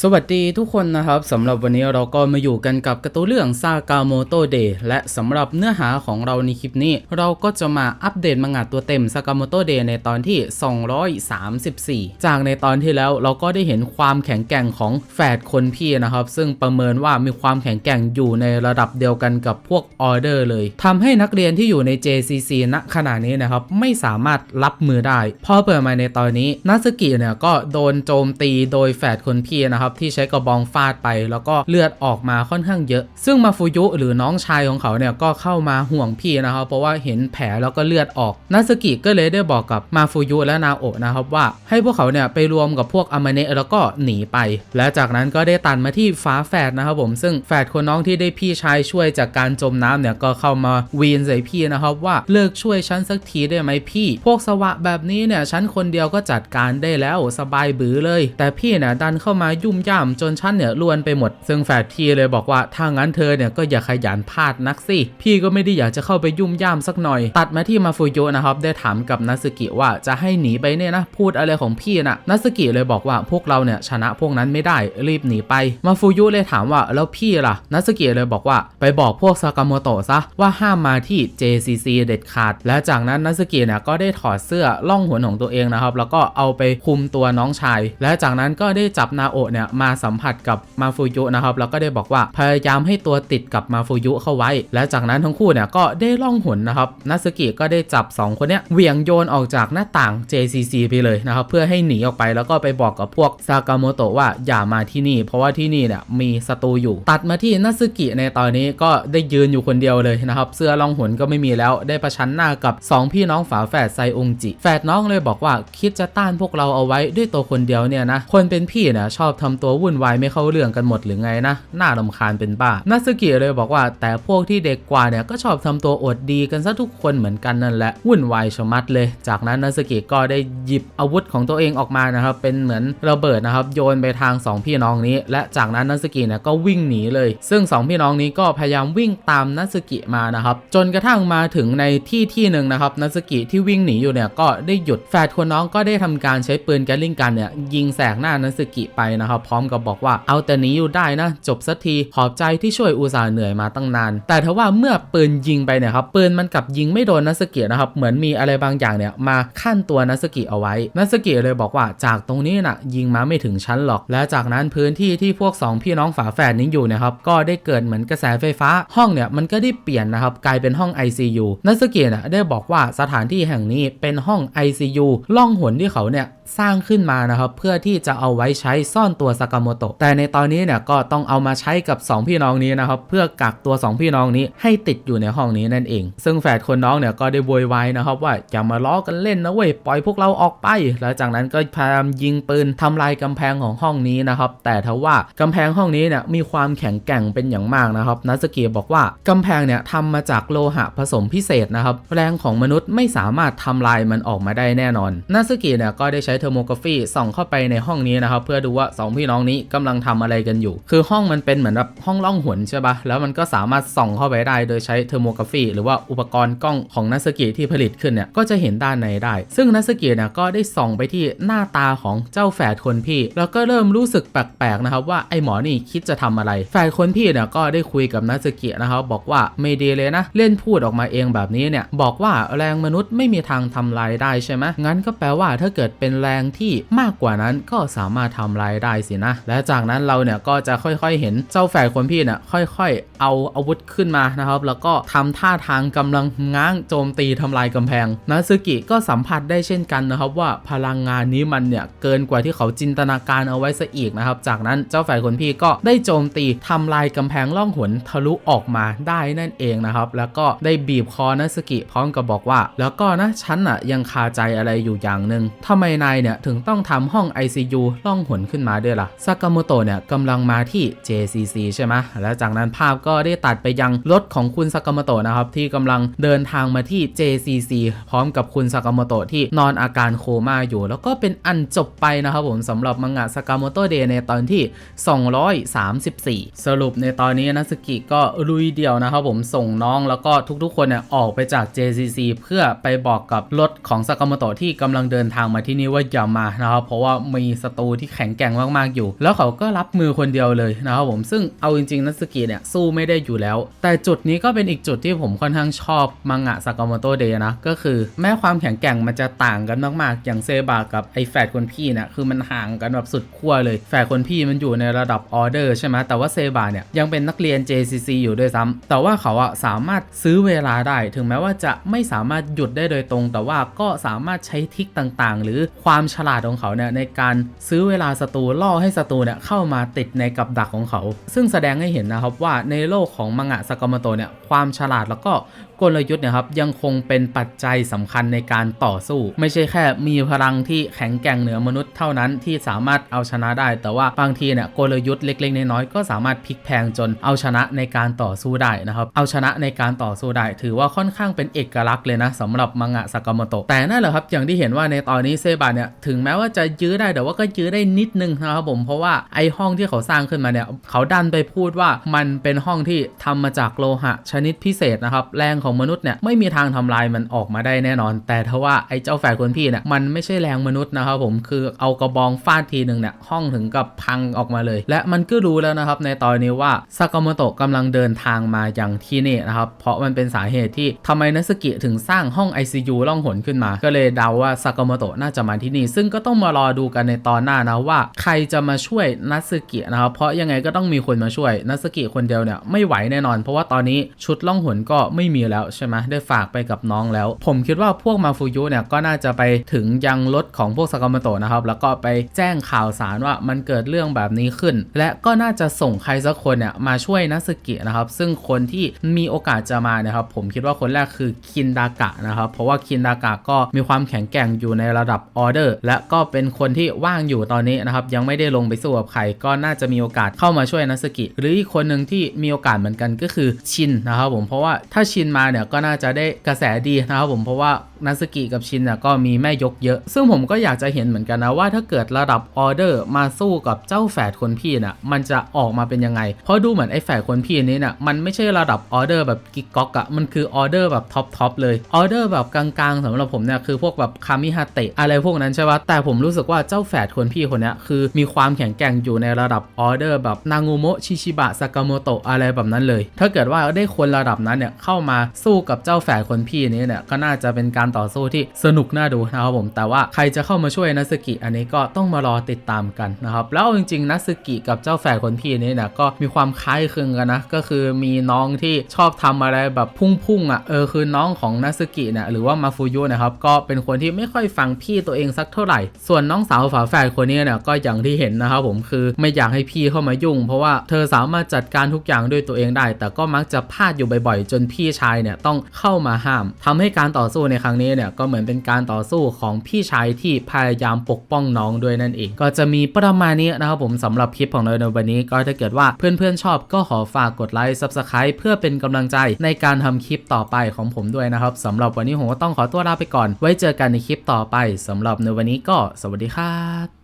สวัสดีทุกคนนะครับสำหรับวันนี้เราก็มาอยู่กันกับกร์ตูนเรื่องซากาโมโตเดย์และสำหรับเนื้อหาของเราในคลิปนี้ เราก็จะมาอัปเดตมังงะตัวเต็มซากาโมโตเดย์ในตอนที่ 234 จากในตอนที่แล้วเราก็ได้เห็นความแข็งแกร่งของแฝดคนพี่นะครับ ซึ่งประเมินว่ามีความแข็งแกร่งอยู่ในระดับเดียวกันกับพวกออเดอร์เลยทำให้นักเรียนที่อยู่ใน JCC ณขณะนี้นะครับไม่สามารถรับมือได้พอเปิดมาในตอนนี้นัสกิเนี่ยก็โดนโจมตีโดยแฝดคนพี่นะครับที่ใช้กระบองฟาดไป แล้วก็เลือดออกมาค่อนข้างเยอะ ซึ่งมาฟูยุหรือน้องชายของเขาเนี่ยก็เข้ามาห่วงพี่นะครับ เพราะว่าเห็นแผลแล้วก็เลือดออกนัสกิก็เลยได้บอกกับมาฟูยุและนาโอะนะครับว่าให้พวกเขาเนี่ยไปรวมกับพวกอามาเนะแล้วก็หนีไป และจากนั้นก็ได้ตันมาที่ฟ้าแฝดนะครับผมซึ่งแฝดคนน้องที่ได้พี่ชายช่วยจากการจมน้ำเนี่ยก็เข้ามาวีนใส่พี่นะครับว่าเลิกช่วยฉันสักทีได้ไหมพี่ พวกสวะแบบนี้เนี่ยฉันคนเดียวก็จัดการได้แล้วสบายบือเลย แต่พี่เนี่ยดันเข้ามายุ่มย่ามจนฉันเนี่ยลวนไปหมด ซึ่งแฝดพี่เลยบอกว่าถ้างั้นเธอเนี่ยก็อย่าขยันพลาดนักสิ พี่ก็ไม่ได้อยากจะเข้าไปยุ่มย่ามสักหน่อย ตัดมาที่มาฟูโยนะครับได้ถามกับนัสกิว่าจะให้หนีไปเนี่ยนะพูดอะไรของพี่นะนัสกิเลยบอกว่าพวกเราเนี่ยชนะพวกนั้นไม่ได้รีบหนีไป มาฟูยุเลยถามว่าแล้วพี่ล่ะนัสกิเลยบอกว่าไปบอกพวกซากาโมโตะซะว่าห้ามมาที่ JCC เด็ดขาด และจากนั้นนัสกิเนี่ยก็ได้ถอดเสื้อล่องหนของตัวเองนะครับแล้วก็เอาไปคุมตัวน้องชาย และจากนั้นก็ได้จับนาโอะเนี่ยมาสัมผัสกับมาฟูยุนะครับแล้วก็ได้บอกว่าพยายามให้ตัวติดกับมาฟูยุเข้าไว้ และจากนั้นทั้งคู่เนี่ยก็ได้ล่องหนนะครับนัสกิก็ได้จับสองคนเนี้ยเหวี่ยงโยนออกจากหน้าต่าง JCC ไปเลยนะครับเพื่อให้หนีออกไปแล้วก็ไปบอกกับพวกซากาโมโตะว่าอย่ามาที่นี่ เพราะว่าที่นี่เนี่ยมีศัตรูอยู่ ตัดมาที่นัสกิในตอนนี้ก็ได้ยืนอยู่คนเดียวเลยนะครับเสื้อล่องหนก็ไม่มีแล้วได้ประชันหน้ากับ 2 พี่น้องฝาแฝดไซองจิแฝดน้องเลยบอกว่าคิดจะต้านพวกเราเอาไว้ด้วยตัวคนเดียวเนี่ยนะคนเป็นพี่เนี่ยชอบทำตัววุ่นวายไม่เข้าเรื่องกันหมดหรือไงนะน่ารำคาญเป็นบ้านัสกิเลยบอกว่าแต่พวกที่เด็กกว่าเนี่ยก็ชอบทำตัวอดดีกันซะทุกคนเหมือนกันนั่นแหละวุ่นวายชะมัดเลย จากนั้นนัสกิก็ได้หยิบอาวุธของตัวเองออกมานะครับเป็นเหมือนระเบิดนะครับโยนไปทาง 2 พี่น้องนี้ และจากนั้นนัสกิเนี่ยก็วิ่งหนีเลย ซึ่ง 2 พี่น้องนี้ก็พยายามวิ่งตามนัสกิมานะครับจนกระทั่งมาถึงในที่ที่หนึ่งนะครับนัสกิที่วิ่งหนีอยู่เนี่ยก็ได้หยุดแฝดคนน้องก็ได้ทำการใช้ปืนแกลลิงกันเนี่ยยิงแสกหน้านัสกิไปนะครับพร้อมกับบอกว่าเอาแต่หนีอยู่ได้นะ จบสักทีขอบใจที่ช่วยอุตส่าห์เหนื่อยมาตั้งนาน แต่ทว่าเมื่อปืนยิงไปเนี่ยครับปืนมันกลับยิงไม่โดนนัสกินะครับเหมือนมีอะไรบางอย่างเนี่ยมาขั้นตัวนัสกิเอาไว้นัสกิเลยบอกว่าจากตรงนี้น่ะยิงมาไม่ถึงชั้นหรอก และจากนั้นพื้นที่ที่พวก 2 พี่น้องฝาแฝดนี้อยู่นะครับก็ได้เกิดเหมือนกระแสไฟฟ้า ห้องเนี่ยมันก็ได้เปลี่ยนนะครับกลายเป็นห้อง ICU นัสกิน่ะได้บอกว่าสถานที่แห่งนี้เป็นห้อง ICU ล่องหนที่เขาเนี่ยสร้างขึ้นมานะครับเพื่อที่จะเอาไว้ใช้ซ่อนตัวซากาโมโตะแต่ในตอนนี้เนี่ยก็ต้องเอามาใช้กับ 2 พี่น้องนี้นะครับ เพื่อกักตัว 2 พี่น้องนี้ให้ติดอยู่ในห้องนี้นั่นเอง ซึ่งแฝดคนน้องเนี่ยก็ได้โวยวายนะครับว่าอย่ามาล้อกันเล่นนะเว้ยปล่อยพวกเราออกไป แล้วจากนั้นก็พยายามยิงปืนทำลายกำแพงของห้องนี้นะครับ แต่ทว่ากำแพงห้องนี้เนี่ยมีความแข็งแกร่งเป็นอย่างมากนะครับนัสกิบอกว่ากำแพงเนี่ยทำมาจากโลหะผสมพิเศษนะครับแรงของมนุษย์ไม่สามารถทำลายมันออกมาได้แน่นอนนัสกิเนี่ยก็ได้ใช้เทอร์โมกราฟีส่องเข้าไปในห้องนี้นะครับเพื่อดูว่า 2พี่น้องนี้กำลังทำอะไรกันอยู่ คือห้องมันเป็นเหมือนแบบห้องล่องหนใช่ปะแล้วมันก็สามารถส่องเข้าไปได้โดยใช้เทอร์โมกราฟีหรือว่าอุปกรณ์กล้องของนัสกิที่ผลิตขึ้นเนี่ยก็จะเห็นด้านในได้ ซึ่งนัสกิเนี่ยก็ได้ส่องไปที่หน้าตาของเจ้าแฝดคนพี่ แล้วก็เริ่มรู้สึกแปลกๆนะครับว่าไอหมอนี่คิดจะทำอะไรแฝดคนพี่เนี่ยก็ได้คุยกับนัสกินะครับบอกว่าไม่ดีเลยนะเล่นพูดออกมาเองแบบนี้เนี่ยบอกว่าแรงมนุษย์ไม่มีทางทำลายได้ใช่ไหมงั้นก็แปลว่าถ้าเกิดเป็นแรงที่มากกว่านั้นก็สามารถทำลายได้สินะ และจากนั้นเราเนี่ยก็จะค่อยๆเห็นเจ้าแฝดคนพี่เนี่ยค่อยๆ เอาอาวุธขึ้นมานะครับ แล้วก็ทำท่าทางกำลังง้างโจมตีทำลายกำแพงนาซึกิก็สัมผัสได้เช่นกันนะครับ ว่าพลังงานนี้มันเนี่ยเกินกว่าที่เขาจินตนาการเอาไว้ซะอีกนะครับ จากนั้นเจ้าแฝดคนพี่ก็ได้โจมตีทำลายกำแพงล่องหนทะลุออกมาได้นั่นเองนะครับ แล้วก็ได้บีบคอนาซึกิพร้อมกับบอกว่า แล้วก็นะฉันอะยังคาใจอะไรอยู่อย่างหนึ่งทำไมนายเนี่ยถึงต้องทำห้อง ICU ล่องหนขึ้นมาด้วยล่ะซากาโมโตะเนี่ยกำลังมาที่ JCC ใช่ไหมและจากนั้นภาพก็ได้ตัดไปยังรถของคุณซากาโมโตะนะครับที่กำลังเดินทางมาที่ JCC พร้อมกับคุณซากาโมโตะที่นอนอาการโคม่าอยู่ แล้วก็เป็นอันจบไปนะครับผมสำหรับมังงะซากาโมโตะเดย์ในตอนที่ 234 สรุปในตอนนี้นัสกิก็ลุยเดี่ยวนะครับผมส่งน้องแล้วก็ทุกๆคนเนี่ยออกไปจาก JCC เพื่อไปบอกกับรถของซากาโมโตะที่กำลังเดินทางมาที่นี่ว่าอย่ามานะครับเพราะว่ามีศัตรูที่แข็งแกร่งมากๆอยู่ แล้วเขาก็รับมือคนเดียวเลยนะครับผมซึ่งเอาจริงๆนัสกิเนี่ยสู้ไม่ได้อยู่แล้ว แต่จุดนี้ก็เป็นอีกจุดที่ผมค่อนข้างชอบมังงะสากาโมโตเดนะก็คือแม้ความแข็งแกร่งมันจะต่างกันมากๆ อย่างเซบากับไอแฝดคนพี่เนี่ยคือมันห่างกันแบบสุดขั้วเลยแฝดคนพี่มันอยู่ในระดับออเดอร์ใช่ไหมแต่ว่าเซบาเนี่ยยังเป็นนักเรียน JCC อยู่ด้วยซ้ำแต่ว่าเขาอะสามารถซื้อเวลาได้ ถึงแม้ว่าจะไม่สามารถหยุดได้โดยตรง แต่ว่าก็สามารถใช้ทิคต่างๆ หรือความฉลาดของเขาเนี่ยในการซื้อเวลาศัตรูล่อให้ศัตรูเนี่ยเข้ามาติดในกับดักของเขา ซึ่งแสดงให้เห็นนะครับว่าในโลกของมังงะสากาโมโตเนี่ยความฉลาดแล้วก็กลยุทธ์เนี่ยครับยังคงเป็นปัจจัยสำคัญในการต่อสู้ ไม่ใช่แค่มีพลังที่แข็งแกร่งเหนือมนุษย์เท่านั้นที่สามารถเอาชนะได้ แต่ว่าบางทีเนี่ยกลยุทธ์เล็กๆน้อยๆก็สามารถพลิกแพงจนเอาชนะในการต่อสู้ได้นะครับเอาชนะในการต่อสู้ได้ ถือว่าค่อนข้างเป็นเอกลักษณ์เลยนะสำหรับมังงะสากาโมโตแต่นั่นแหละครับอย่างที่เห็นว่าในตอนนี้เซบะเนี่ยถึงแม้ว่าจะยื้อได้แต่ว่าก็ยื้อได้นิดนึงนะครับผมเพราะว่าไอห้องที่เขาสร้างขึ้นมาเนี่ยเขาดันไปพูดว่ามันเป็นห้องที่ทำมาจากโลหะชนิดพิเศษนะครับแรงของมนุษย์เนี่ยไม่มีทางทำลายมันออกมาได้แน่นอน แต่ทว่าไอเจ้าแฝดคนพี่เนี่ยมันไม่ใช่แรงมนุษย์นะครับผมคือเอากระบองฟาดทีหนึ่งเนี่ยห้องถึงกับพังออกมาเลย และมันก็รู้แล้วนะครับในตอนนี้ว่าซากาโมโตะกำลังเดินทางมาอย่างที่นี่นะครับเพราะมันเป็นสาเหตุที่ทำไมนัสกิถึงสร้างห้อง ICU ล่องหนขึ้นมา ก็เลยเดาว่าซากาโมโตะน่าจะมาที่นี่ ซึ่งก็ต้องมารอดูกันในตอนหน้านะว่าใครจะมาช่วยนัสกินะครับ เพราะยังไงก็ต้องมีคนมาช่วยนัสกิคนเดียวเนี่ยไม่ไหวแน่นอน เพราะว่าตอนนี้ชุดล่องหนก็ไม่มีแล้วใช่ไหมได้ฝากไปกับน้องแล้ว ผมคิดว่าพวกมาฟูยุเนี่ยก็น่าจะไปถึงยังรถของพวกซากามโตะนะครับแล้วก็ไปแจ้งข่าวสารว่ามันเกิดเรื่องแบบนี้ขึ้น และก็น่าจะส่งใครสักคนเนี่ยมาช่วยนัสกินะครับ ซึ่งคนที่มีโอกาสจะมานี่ยครับ ผมคิดว่าคนแรกคือคินดากะนะครับ เพราะว่าคินดากะก็มีความแข็งแกร่งอยู่ในระดับออเดอร์และก็เป็นคนที่ว่างอยู่ตอนนี้นะครับยังไม่ไม่ได้ลงไปสู้กับใคร ก็น่าจะมีโอกาสเข้ามาช่วยนัสกิ หรืออีกคนหนึ่งที่มีโอกาสเหมือนกันก็คือชินนะครับผมเพราะว่าถ้าชินมาเนี่ยก็น่าจะได้กระแสดีนะครับผมเพราะว่านัสกิกับชินเนี่ยก็มีแม่ยกเยอะ ซึ่งผมก็อยากจะเห็นเหมือนกันนะว่าถ้าเกิดระดับออเดอร์มาสู้กับเจ้าแฝดคนพี่น่ะมันจะออกมาเป็นยังไง เพราะดูเหมือนไอ้แฝดคนพี่นี้เนี่ยมันไม่ใช่ระดับออเดอร์แบบกิกก๊อกอะมันคือออเดอร์แบบท็อปทอปเลยออเดอร์แบบกลางๆสำหรับผมเนี่ยคือพวกแบบคามิฮาเตะอะไรพวกนั้นใช่ปะแต่ผมรู้สึกว่าเจ้าแฝดคนพี่คนเนี้ยคือมีีความแข็งแกร่งอยู่ในระดับออเดอร์แบบนางูโมะชิชิบะซากาโมโตะอะไรแบบนั้นเลย ถ้าเกิดว่าได้คนระดับนั้นเนี่ยเข้ามาสู้กับเจ้าแฝดคนพี่นี้เนี่ยก็น่าจะเป็นการต่อสู้ที่สนุกน่าดูนะครับผมแต่ว่าใครจะเข้ามาช่วยนัสกิอันนี้ก็ต้องมารอติดตามกันนะครับแล้วจริงๆนัสกิกับเจ้าแฝดคนพี่นี้เนี่ยก็มีความคล้ายคลึงกันนะก็คือมีน้องที่ชอบทำอะไรแบบพุ่งๆอะเออคือน้องของนัสกิเนี่ยหรือว่ามาฟูยุนะครับก็เป็นคนที่ไม่ค่อยฟังพี่ตัวเองสักเท่าไหร่ ส่วนน้องสาวฝาแฝดคนนี้เนี่ยก็อย่างที่เห็นนะครับผมคือไม่อยากให้พี่เข้ามายุ่ง เพราะว่าเธอสามารถจัดการทุกอย่างด้วยตัวเองได้ แต่ก็มักจะพลาดอยู่บ่อยๆ จนพี่ชายเนี่ยต้องเข้ามาห้ามทำให้การต่อสู้ในครั้งนี้เนี่ยก็เหมือนเป็นการต่อสู้ของพี่ชายที่พยายามปกป้องน้องด้วยนั่นเอง ก็จะมีประมาณนี้นะครับผมสำหรับคลิปของเราในวันนี้ ก็ถ้าเกิดว่าเพื่อนๆชอบก็ขอฝากกดไลค์ Subscribe เพื่อเป็นกำลังใจในการทำคลิปต่อไปของผมด้วยนะครับสำหรับวันนี้ผมก็ต้องขอตัวลาไปก่อน ไว้เจอกันในคลิปต่อไปสำหรับในวันนี้ก็สวัสดีครับ